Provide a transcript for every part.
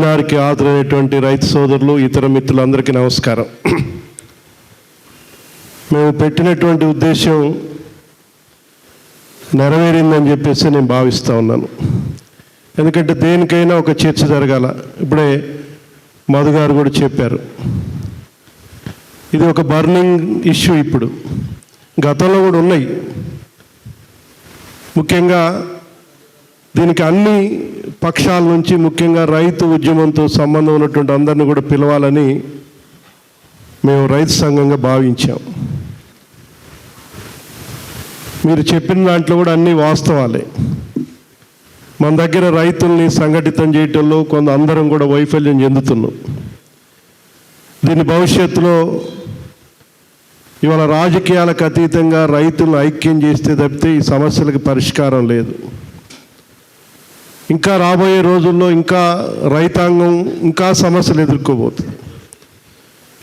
వారికి హాజరైనటువంటి రైతు సోదరులు ఇతర మిత్రులందరికీ నమస్కారం. మేము పెట్టినటువంటి ఉద్దేశం నెరవేరిందని చెప్పేసి నేను భావిస్తూ ఉన్నాను. ఎందుకంటే దేనికైనా ఒక చర్చ జరగాల. ఇప్పుడే మధు గారు కూడా చెప్పారు. ఇది ఒక బర్నింగ్ ఇష్యూ ఇప్పుడు. గతంలో కూడా ఉన్నాయి. ముఖ్యంగా దీనికి అన్ని పక్షాల నుంచి ముఖ్యంగా రైతు ఉద్యమంతో సంబంధం ఉన్నటువంటి అందరిని కూడా పిలవాలని మేము రైతు సంఘంగా భావించాం. మీరు చెప్పిన దాంట్లో కూడా అన్ని వాస్తవాలే. మన దగ్గర రైతుల్ని సంఘటితం చేయటంలో కొంత అందరం కూడా వైఫల్యం చెందుతున్నాం. దీని భవిష్యత్తులో ఇవాళ రాజకీయాలకు అతీతంగా రైతులను ఐక్యం చేస్తే తప్పితే ఈ సమస్యలకు పరిష్కారం లేదు. ఇంకా రాబోయే రోజుల్లో ఇంకా రైతాంగం ఇంకా సమస్యలు ఎదుర్కోబోతుంది.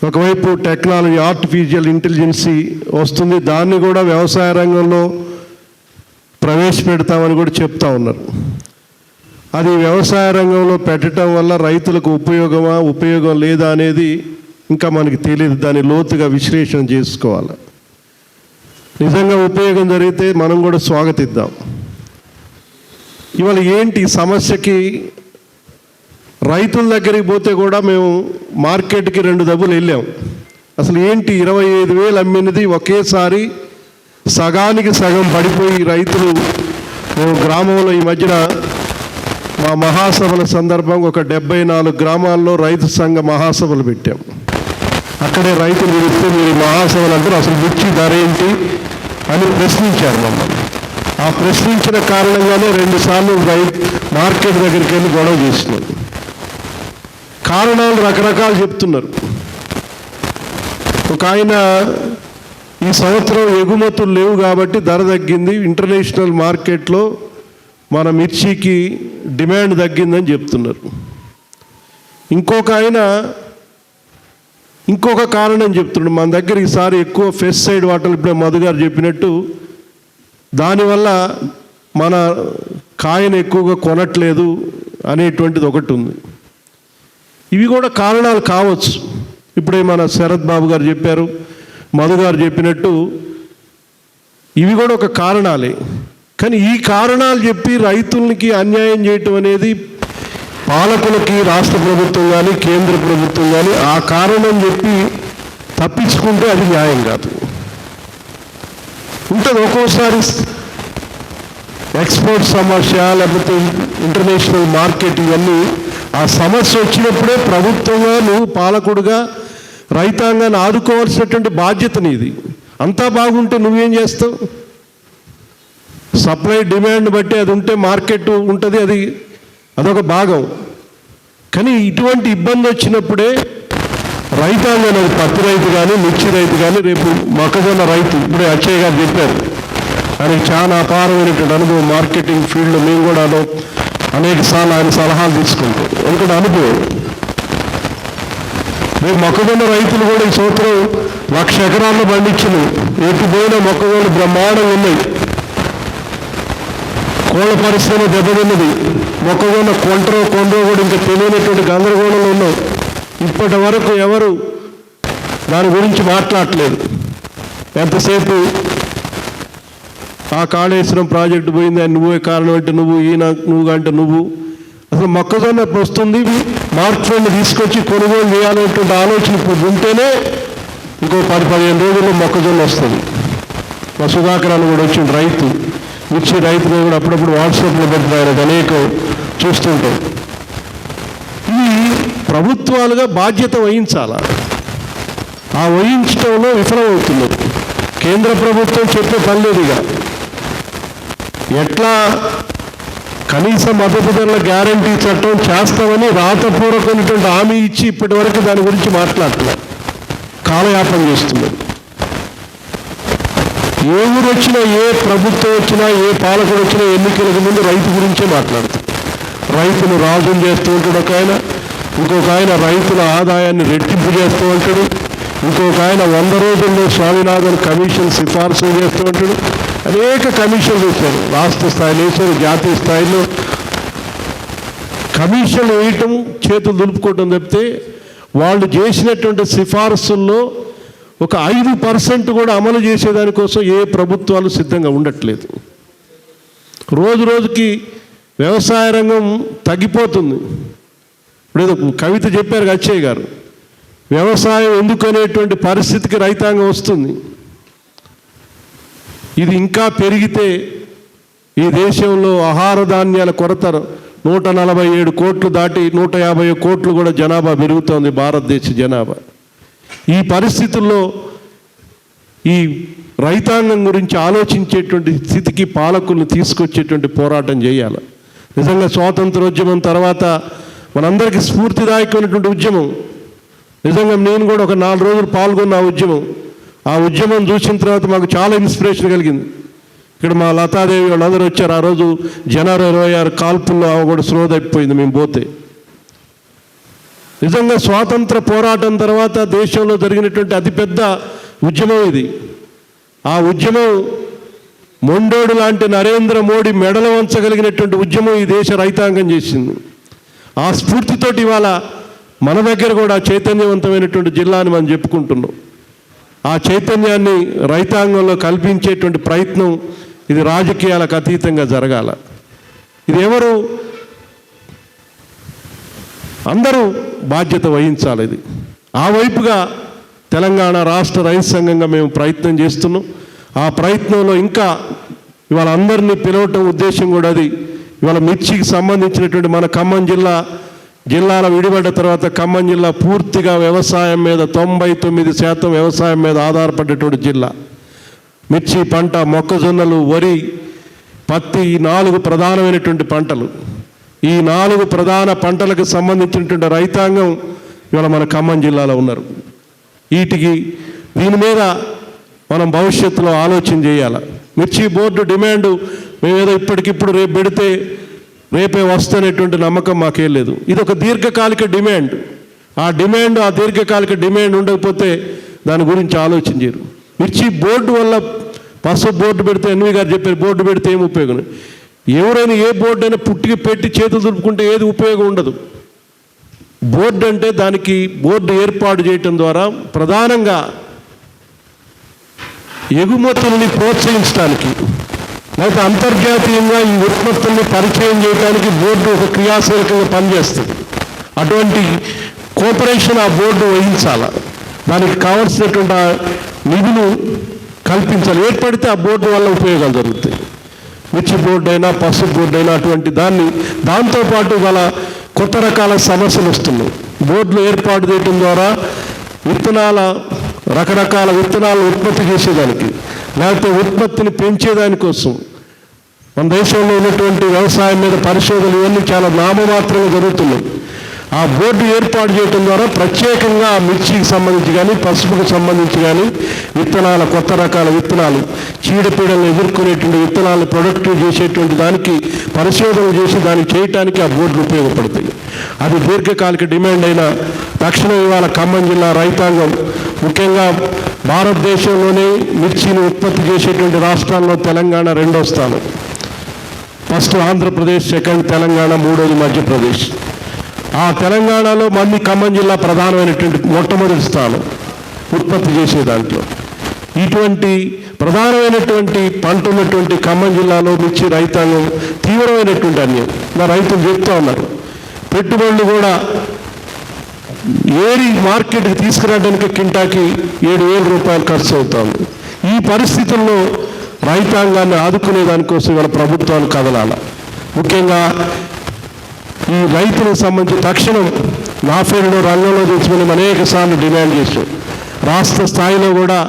ఒకవైపు టెక్నాలజీ ఆర్టిఫిషియల్ ఇంటెలిజెన్సీ వస్తుంది దాన్ని కూడా వ్యవసాయ రంగంలో ప్రవేశపెడతామని కూడా చెప్తా ఉన్నారు. అది వ్యవసాయ రంగంలో పెట్టడం వల్ల రైతులకు ఉపయోగమా ఉపయోగం లేదా అనేది ఇంకా మనకి తెలియదు. దాన్ని లోతుగా విశ్లేషణ చేసుకోవాలి. నిజంగా ఉపయోగం జరిగితే మనం కూడా స్వాగతిద్దాం. ఇవాళ ఏంటి సమస్యకి రైతుల దగ్గరికి పోతే కూడా మేము మార్కెట్కి రెండు దెబ్బలు వెళ్ళాం. అసలు ఏంటి ఇరవై ఐదు వేలు అమ్మినది ఒకేసారి సగానికి సగం పడిపోయి రైతులు గ్రామంలో ఈ మధ్యన మా మహాసభల సందర్భంగా ఒక డెబ్బై నాలుగు గ్రామాల్లో రైతు సంఘ మహాసభలు పెట్టాం. అక్కడే రైతులు పిలిస్తే మీరు మహాసభలు అంటారు అసలు మిర్చి ధర ఏంటి అని ప్రశ్నించారు మమ్మల్ని. ఆ ప్రశ్నించిన కారణంగానే రెండుసార్లు రైతు మార్కెట్ దగ్గరికి వెళ్ళి గొడవ చేస్తున్నారు కారణాలు రకరకాలు చెప్తున్నారు. ఒక ఆయన ఈ సంవత్సరం ఎగుమతులు లేవు కాబట్టి ధర తగ్గింది ఇంటర్నేషనల్ మార్కెట్లో మన మిర్చికి డిమాండ్ తగ్గిందని చెప్తున్నారు. ఇంకొక ఆయన ఇంకొక కారణం చెప్తున్నాడు. మన దగ్గర ఈసారి ఎక్కువ ఫెస్సైడ్ వాటర్ ఇప్పుడే మధు గారు చెప్పినట్టు దానివల్ల మన కాయను ఎక్కువగా కొనట్లేదు అనేటువంటిది ఒకటి ఉంది. ఇవి కూడా కారణాలు కావచ్చు. ఇప్పుడే మన శరత్ బాబు గారు చెప్పారు మధు గారు చెప్పినట్టు ఇవి కూడా ఒక కారణాలే. కానీ ఈ కారణాలు చెప్పి రైతులకి అన్యాయం చేయటం అనేది పాలకులకి రాష్ట్ర ప్రభుత్వం కానీ కేంద్ర ప్రభుత్వం కానీ ఆ కారణం చెప్పి తప్పించుకుంటే అది న్యాయం కాదు. ఉంటుంది ఒక్కోసారి. ఎక్స్పోర్ట్ సమస్య లేకపోతే ఇంటర్నేషనల్ మార్కెట్ ఇవన్నీ. ఆ సమస్య వచ్చినప్పుడే ప్రభుత్వంగా నువ్వు పాలకుడుగా రైతాంగాన్ని ఆదుకోవాల్సినటువంటి బాధ్యత నీది. అంతా బాగుంటే నువ్వేం చేస్తావు? సప్లై డిమాండ్ బట్టి అది ఉంటే మార్కెట్ ఉంటుంది అది అదొక భాగం. కానీ ఇటువంటి ఇబ్బంది వచ్చినప్పుడే రైతాంగం అనేది పత్తి రైతు కానీ మిర్చి రైతు కానీ రేపు మొక్కజొన్న రైతు ఇప్పుడే అక్షయ్ గారు చెప్పారు. ఆయనకి చాలా అపారమైనటువంటి అనుభవం మార్కెటింగ్ ఫీల్డ్ మేము కూడా అనేక సార్లు ఆయన సలహాలు తీసుకుంటాం. ఎందుకంటే అనుభవం. రేపు మొక్కజొన్న రైతులు కూడా ఈ సంవత్సరం లక్ష ఎకరాల్లో పండించిన ఎటు పోయిన మొక్కజొన్న బ్రహ్మాండంగా ఉన్నాయి. కోళ్ళ పరిశ్రమ దెబ్బతిన్నది. మొక్కజొన్న కొంటరో కొండో కూడా ఇంకా తెలియనటువంటి గందరగోళంలో ఉన్నాం. ఇప్పటి వరకు ఎవరు దాని గురించి మాట్లాడలేదు. ఎంతసేపు ఆ కాళేశ్వరం ప్రాజెక్టు పోయింది అని నువ్వే కారణం అంటే నువ్వు ఈయన నువ్వు అంటే నువ్వు. అసలు మొక్కజొన్న వస్తుంది? మార్క్ తీసుకొచ్చి కొనుగోలు చేయాలనేటువంటి ఆలోచన ఇప్పుడు ఉంటేనే ఇంకో పది పదిహేను రోజుల్లో మొక్కజొన్న వస్తుంది. మా సుధాకర్ అని కూడా వచ్చిన రైతు. మిర్చి రైతులు కూడా అప్పుడప్పుడు వాట్సాప్లో పెడుతున్నారు అనేక చూస్తుంటాం ప్రభుత్వాలుగా బాధ్యత వహించాల? ఆ వహించడంలో విఫలమవుతున్నది కేంద్ర ప్రభుత్వం చెప్పే పనిలేదుగా ఎట్లా కనీస మద్దతు ధరల గ్యారంటీ చట్టం చేస్తామని రాతపూర్వకమైనటువంటి హామీ ఇచ్చి ఇప్పటి వరకు దాని గురించి మాట్లాడుతున్నారు కాలయాపన చేస్తున్నారు. ఏ ఊరు వచ్చినా ఏ ప్రభుత్వం వచ్చినా ఏ పాలకుడు వచ్చినా ఎన్నికలకు ముందు రైతు గురించే మాట్లాడతారు. రైతును రాజును చేస్తూ ఉంటాడు ఒక ఆయన. ఇంకొక ఆయన రైతుల ఆదాయాన్ని రెట్టింపు చేస్తూ ఉంటాడు. ఇంకొక ఆయన వంద రోజుల్లో స్వామినాథన్ కమిషన్ సిఫార్సు చేస్తూ ఉంటాడు. అనేక కమిషన్లు వేశారు రాష్ట్ర స్థాయిలో వేశారు జాతీయ స్థాయిలో. కమిషన్లు వేయటం చేతులు దులుపుకోవటం తప్పితే వాళ్ళు చేసినటువంటి సిఫార్సుల్లో ఒక ఐదు పర్సెంట్ కూడా అమలు చేసేదానికోసం ఏ ప్రభుత్వాలు సిద్ధంగా ఉండట్లేదు. రోజు రోజుకి వ్యవసాయ రంగం తగ్గిపోతుంది. ఇప్పుడు కవిత చెప్పారు అచ్చయ్య గారు వ్యవసాయం ఎందుకు అనేటువంటి పరిస్థితికి రైతాంగం వస్తుంది. ఇది ఇంకా పెరిగితే ఈ దేశంలో ఆహార ధాన్యాల కొరత నూట నలభై ఏడు కోట్లు దాటి నూట యాభై కోట్లు కూడా జనాభా పెరుగుతోంది భారతదేశ జనాభా. ఈ పరిస్థితుల్లో ఈ రైతాంగం గురించి ఆలోచించేటువంటి స్థితికి పాలకులను తీసుకొచ్చేటువంటి పోరాటం చేయాలి. నిజంగా స్వాతంత్రోద్యమం తర్వాత మనందరికీ స్ఫూర్తిదాయకమైనటువంటి ఉద్యమం. నిజంగా నేను కూడా ఒక నాలుగు రోజులు పాల్గొన్న ఆ ఉద్యమం. ఆ ఉద్యమం చూసిన తర్వాత మాకు చాలా ఇన్స్పిరేషన్ కలిగింది. ఇక్కడ మా లతాదేవి వాళ్ళందరూ వచ్చారు. ఆ రోజు జనవరి ఇరవై ఆరు కాల్పుల్లో ఆమె కూడా స్లో తప్పిపోయింది మేము పోతే. నిజంగా స్వాతంత్ర పోరాటం తర్వాత దేశంలో జరిగినటువంటి అతిపెద్ద ఉద్యమం ఇది. ఆ ఉద్యమం మొండోడు లాంటి నరేంద్ర మోడీ మెడల వంచగలిగినటువంటి ఉద్యమం ఈ దేశ రైతాంగం చేసింది. ఆ స్ఫూర్తితోటి ఇవాళ మన దగ్గర కూడా చైతన్యవంతమైనటువంటి జిల్లా అని మనం చెప్పుకుంటున్నాం. ఆ చైతన్యాన్ని రైతాంగంలో కల్పించేటువంటి ప్రయత్నం ఇది రాజకీయాలకు అతీతంగా జరగాల. ఇది ఎవరు అందరూ బాధ్యత వహించాలి ఇది. ఆ వైపుగా తెలంగాణ రాష్ట్ర రైతు సంఘంగా మేము ప్రయత్నం చేస్తున్నాం. ఆ ప్రయత్నంలో ఇంకా ఇవాళ అందరినీ పిలవటం ఉద్దేశం కూడా అది. ఇవాళ మిర్చికి సంబంధించినటువంటి మన ఖమ్మం జిల్లా జిల్లాల విడిపడ్డ తర్వాత ఖమ్మం జిల్లా పూర్తిగా వ్యవసాయం మీద తొంభై తొమ్మిది శాతం వ్యవసాయం మీద ఆధారపడ్డటువంటి జిల్లా. మిర్చి పంట మొక్కజొన్నలు వరి పత్తి ఈ నాలుగు ప్రధానమైనటువంటి పంటలు. ఈ నాలుగు ప్రధాన పంటలకు సంబంధించినటువంటి రైతాంగం ఇవాళ మన ఖమ్మం జిల్లాలో ఉన్నారు. వీటికి దీని మీద మనం భవిష్యత్తులో ఆలోచన చేయాలి. మిర్చి బోర్డు డిమాండ్ మేమేదో ఇప్పటికిప్పుడు రేపు పెడితే రేపే వస్తున్నటువంటి నమ్మకం మాకేం లేదు. ఇది ఒక దీర్ఘకాలిక డిమాండ్. ఆ డిమాండ్ ఆ దీర్ఘకాలిక డిమాండ్ ఉండకపోతే దాని గురించి ఆలోచించారు మిర్చి బోర్డు వల్ల పసుపు బోర్డు పెడితే ఎన్వి గారు చెప్పారు బోర్డు పెడితే ఏం ఉపయోగం ఎవరైనా ఏ బోర్డు అయినా పుట్టికి పెట్టి చేతులు దులుపుకుంటే ఏది ఉపయోగం ఉండదు. బోర్డు అంటే దానికి బోర్డు ఏర్పాటు చేయటం ద్వారా ప్రధానంగా ఎగుమతుల్ని ప్రోత్సహించడానికి అయితే అంతర్జాతీయంగా ఈ ఉత్పత్తుల్ని పరిచయం చేయడానికి బోర్డు ఒక క్రియాశీలకంగా పనిచేస్తుంది. అటువంటి కోఆపరేషన్ ఆ బోర్డు వహించాల? దానికి కావలసినటువంటి నిధులు కల్పించాలి. ఏర్పడితే ఆ బోర్డు వల్ల ఉపయోగాలు జరుగుతాయి. మిర్చి బోర్డు అయినా పసుపు బోర్డు అయినా అటువంటి దాన్ని దాంతోపాటు గల కొత్త రకాల సమస్యలు వస్తున్నాయి. బోర్డులు ఏర్పాటు చేయడం ద్వారా విత్తనాల రకరకాల విత్తనాలను ఉత్పత్తి చేసేదానికి లేకపోతే ఉత్పత్తిని పెంచేదానికోసం మన దేశంలో ఉన్నటువంటి వ్యవసాయం మీద పరిశోధనలు ఇవన్నీ చాలా నామమాత్రంగా జరుగుతున్నాయి. ఆ బోర్డు ఏర్పాటు చేయడం ద్వారా ప్రత్యేకంగా మిర్చికి సంబంధించి కానీ పసుపుకు సంబంధించి కానీ విత్తనాల కొత్త రకాల విత్తనాలు చీడపీడలను ఎదుర్కొనేటువంటి విత్తనాలు ప్రొడక్టివ్ చేసేటువంటి దానికి పరిశోధన చేసి దాన్ని చేయటానికి ఆ బోర్డులు ఉపయోగపడుతుంది. అది దీర్ఘకాలిక డిమాండ్ అయిన తక్షణం ఇవాళ ఖమ్మం జిల్లా రైతాంగం. ముఖ్యంగా భారతదేశంలోనే మిర్చిని ఉత్పత్తి చేసేటువంటి రాష్ట్రాల్లో తెలంగాణ రెండో స్థానం. ఫస్ట్ ఆంధ్రప్రదేశ్ సెకండ్ తెలంగాణ మూడోది మధ్యప్రదేశ్. ఆ తెలంగాణలో మళ్ళీ ఖమ్మం జిల్లా ప్రధానమైనటువంటి మొట్టమొదటి స్థానం ఉత్పత్తి చేసే దాంట్లో. ఇటువంటి ప్రధానమైనటువంటి పంట ఉన్నటువంటి ఖమ్మం జిల్లాలో మిర్చి రైతాంగం తీవ్రమైనటువంటి అన్యం నా రైతులు చెప్తా ఉన్నారు. పెట్టుబడులు కూడా ఏరి మార్కెట్కి తీసుకురావడానికి కింటాకి ఏడు వేల రూపాయలు ఖర్చు అవుతుంది. ఈ పరిస్థితుల్లో రైతాంగాన్ని ఆదుకునే దానికోసం ఇవాళ ప్రభుత్వాలు కదలాల. ముఖ్యంగా ఈ రైతులకు సంబంధించి తక్షణం నా పేరులో రంగంలో తెచ్చుకుని అనేక సార్లు డిమాండ్ చేశాం రాష్ట్ర స్థాయిలో కూడా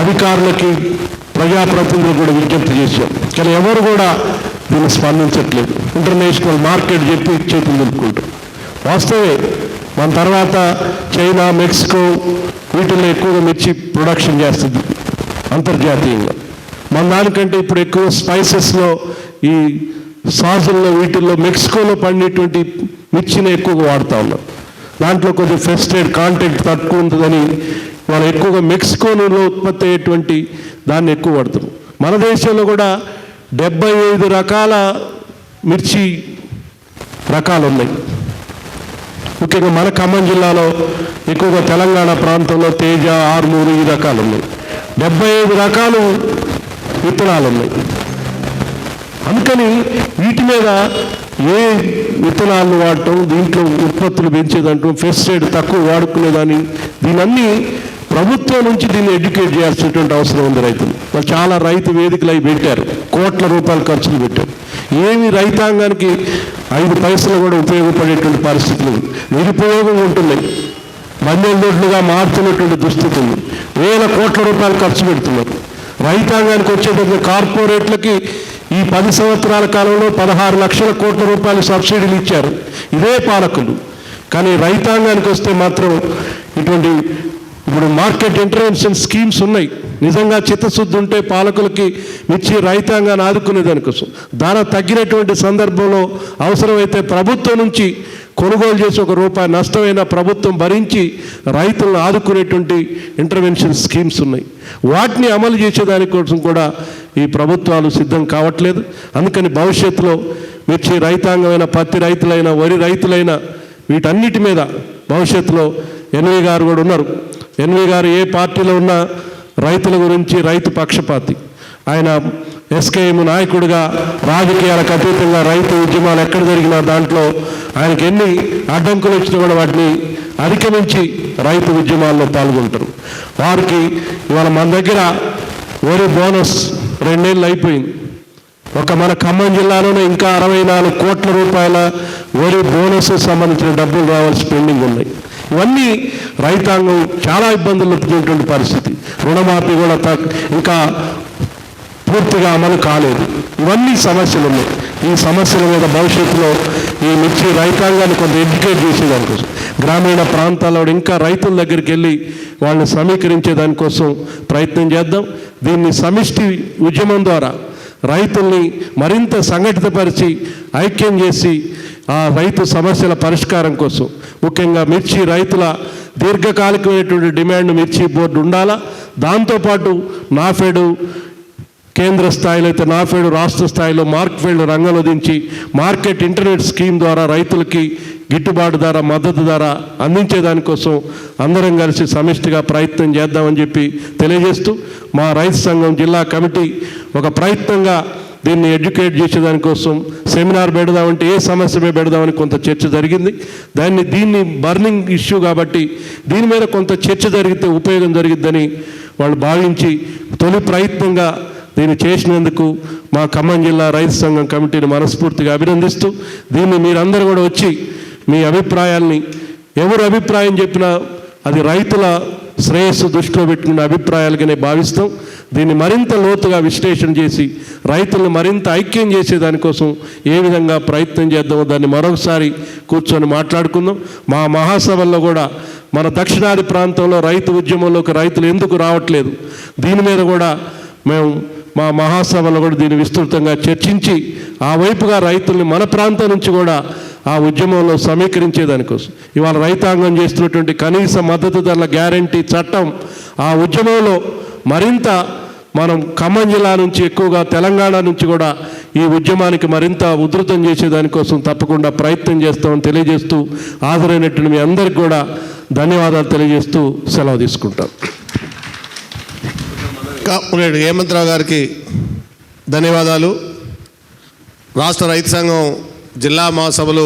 అధికారులకి ప్రజాప్రతినిధులు కూడా విజ్ఞప్తి చేశాం కానీ ఎవరు కూడా దీన్ని స్పందించట్లేదు. ఇంటర్నేషనల్ మార్కెట్ చెప్పి చేతులు నింపుకుంటాం. వాస్తవే మన తర్వాత చైనా మెక్సికో వీటిల్లో ఎక్కువగా మిర్చి ప్రొడక్షన్ చేస్తుంది అంతర్జాతీయంగా. మన దానికంటే ఇప్పుడు ఎక్కువ స్పైసెస్లో ఈ సాసుల్లో వీటిల్లో మెక్సికోలో పండేటువంటి మిర్చిని ఎక్కువగా వాడుతూ ఉన్నారు. దాంట్లో కొంచెం ఫెస్టెడ్ కాంటెంట్ తక్కువ ఉంటుందని వాళ్ళు ఎక్కువగా మెక్సికోలో ఉత్పత్తి అయ్యేటువంటి దాన్ని ఎక్కువ వాడుతారు. మన దేశంలో కూడా డెబ్బై ఐదు రకాల మిర్చి రకాలు ఉన్నాయి. ముఖ్యంగా మన ఖమ్మం జిల్లాలో ఎక్కువగా తెలంగాణ ప్రాంతంలో తేజ ఆర్మూరు ఈ రకాలు ఉన్నాయి. డెబ్బై ఐదు రకాలు విత్తనాలు ఉన్నాయి. అందుకని వీటి మీద ఏ విత్తనాలను వాడటం దీంట్లో ఉత్పత్తులు పెంచేదంటూ పెస్టిసైడ్ తక్కువ వాడుకునేదాన్ని. దీనన్నీ ప్రభుత్వం నుంచి దీన్ని ఎడ్యుకేట్ చేయాల్సినటువంటి అవసరం ఉంది రైతులు. వాళ్ళు చాలా రైతు వేదికలు అవి పెట్టారు. కోట్ల రూపాయలు ఖర్చులు పెట్టారు. ఏమి రైతాంగానికి ఐదు పైసలు కూడా ఉపయోగపడేటువంటి పరిస్థితులు నిరుపయోగం ఉంటున్నాయి బందెల దొడ్లుగా మారుతున్నటువంటి దుస్థితి ఉంది. వేల కోట్ల రూపాయలు ఖర్చు పెడుతున్నారు. రైతాంగానికి వచ్చేటప్పుడు కార్పొరేట్లకి ఈ పది సంవత్సరాల కాలంలో పదహారు లక్షల కోట్ల రూపాయలు సబ్సిడీలు ఇచ్చారు. ఇదే పాలకులు. కానీ రైతాంగానికి వస్తే మాత్రం ఇటువంటి ఇప్పుడు మార్కెట్ ఇంటర్వెన్షన్ స్కీమ్స్ ఉన్నాయి. నిజంగా చిత్తశుద్ధి ఉంటే పాలకులకి మిర్చి రైతాంగాన్ని ఆదుకునే దానికోసం ధర తగ్గినటువంటి సందర్భంలో అవసరమైతే ప్రభుత్వం నుంచి కొనుగోలు చేసి ఒక రూపాయి నష్టమైన ప్రభుత్వం భరించి రైతులను ఆదుకునేటువంటి ఇంటర్వెన్షన్ స్కీమ్స్ ఉన్నాయి. వాటిని అమలు చేసేదానికోసం కూడా ఈ ప్రభుత్వాలు సిద్ధం కావట్లేదు. అందుకని భవిష్యత్తులో మిర్చి రైతాంగమైన పత్తి రైతులైన వరి రైతులైన వీటన్నిటి మీద భవిష్యత్తులో ఎన్వి గారు కూడా ఉన్నారు. ఎన్వి గారు ఏ పార్టీలో ఉన్నా రైతుల గురించి రైతు పక్షపాతి. ఆయన ఎస్కేఎం నాయకుడిగా రాజకీయాలకు అతీతంగా రైతు ఉద్యమాలు ఎక్కడ జరిగినా దాంట్లో ఆయనకి ఎన్ని అడ్డంకులు వచ్చినా కూడా వాటిని అధిగమించి రైతు ఉద్యమాల్లో పాల్గొంటారు. వారికి ఇవాళ మన దగ్గర వరి బోనస్ రెండేళ్ళు అయిపోయింది. ఒక మన ఖమ్మం జిల్లాలోనే ఇంకా అరవై నాలుగు కోట్ల రూపాయల వరి బోనస్ సంబంధించిన డబ్బులు రావాల్సి పెండింగ్ ఉన్నాయి. ఇవన్నీ రైతాంగం చాలా ఇబ్బందులు ఎదుర్కొనేటువంటి పరిస్థితి. రుణమాఫీ కూడా ఇంకా పూర్తిగా అమలు కాలేదు. ఇవన్నీ సమస్యలు ఉన్నాయి. ఈ సమస్యల మీద భవిష్యత్తులో ఈ మిర్చి రైతాంగాన్ని కొంత ఎడ్యుకేట్ చేసేదానికోసం గ్రామీణ ప్రాంతాల్లో ఇంకా రైతుల దగ్గరికి వెళ్ళి వాళ్ళని సమీకరించే దానికోసం ప్రయత్నం చేద్దాం. దీన్ని సమిష్టి ఉద్యమం ద్వారా రైతుల్ని మరింత సంఘటితపరిచి ఐక్యం చేసి ఆ రైతు సమస్యల పరిష్కారం కోసం. ముఖ్యంగా మిర్చి రైతుల దీర్ఘకాలికమైనటువంటి డిమాండ్ మిర్చి బోర్డు ఉండాలా? దాంతోపాటు నాఫెడు కేంద్ర స్థాయిలో అయితే నాఫెడ్ రాష్ట్ర స్థాయిలో మార్క్ఫెడ్ రంగంలో దించి మార్కెట్ ఇంటర్నెట్ స్కీమ్ ద్వారా రైతులకి గిట్టుబాటు ధర మద్దతు ధర అందించే దానికోసం అందరం కలిసి సమిష్టిగా ప్రయత్నం చేద్దామని చెప్పి తెలియజేస్తూ మా రైతు సంఘం జిల్లా కమిటీ ఒక ప్రయత్నంగా దీన్ని ఎడ్యుకేట్ చేసేదానికోసం సెమినార్ పెడదామంటే ఏ సమస్యమే పెడదామని కొంత చర్చ జరిగింది. దాన్ని దీన్ని బర్నింగ్ ఇష్యూ కాబట్టి దీని మీద కొంత చర్చ జరిగితే ఉపయోగం జరిగిద్దని వాళ్ళు భావించి తొలి ప్రయత్నంగా దీన్ని చేసినందుకు మా ఖమ్మం జిల్లా రైతు సంఘం కమిటీని మనస్ఫూర్తిగా అభినందిస్తూ దీన్ని మీరందరూ కూడా వచ్చి మీ అభిప్రాయాల్ని ఎవరు అభిప్రాయం చెప్పినా అది రైతుల శ్రేయస్సు దృష్టిలో పెట్టుకున్న అభిప్రాయాలుగానే భావిస్తాం. దీన్ని మరింత లోతుగా విశ్లేషణ చేసి రైతులను మరింత ఐక్యం చేసే దానికోసం ఏ విధంగా ప్రయత్నం చేద్దామో దాన్ని మరొకసారి కూర్చొని మాట్లాడుకుందాం. మా మహాసభల్లో కూడా మన దక్షిణాది ప్రాంతంలో రైతు ఉద్యమంలోకి రైతులు ఎందుకు రావట్లేదు? దీని మీద కూడా మేము మా మహాసభలో కూడా దీన్ని విస్తృతంగా చర్చించి ఆ వైపుగా రైతుల్ని మన ప్రాంతం నుంచి కూడా ఆ ఉద్యమంలో సమీకరించేదానికోసం. ఇవాళ రైతాంగం చేస్తున్నటువంటి కనీస మద్దతు ధరల గ్యారంటీ చట్టం ఆ ఉద్యమంలో మరింత మనం ఖమ్మం జిల్లా నుంచి ఎక్కువగా తెలంగాణ నుంచి కూడా ఈ ఉద్యమానికి మరింత ఉధృతం చేసేదానికోసం తప్పకుండా ప్రయత్నం చేస్తామని తెలియజేస్తూ హాజరైనటువంటి మీ అందరికి కూడా ధన్యవాదాలు తెలియజేస్తూ సెలవు తీసుకుంటాం. కామ్రేడ్ హేమంతరావు గారికి ధన్యవాదాలు. రాష్ట్ర రైతు సంఘం జిల్లా మహాసభలు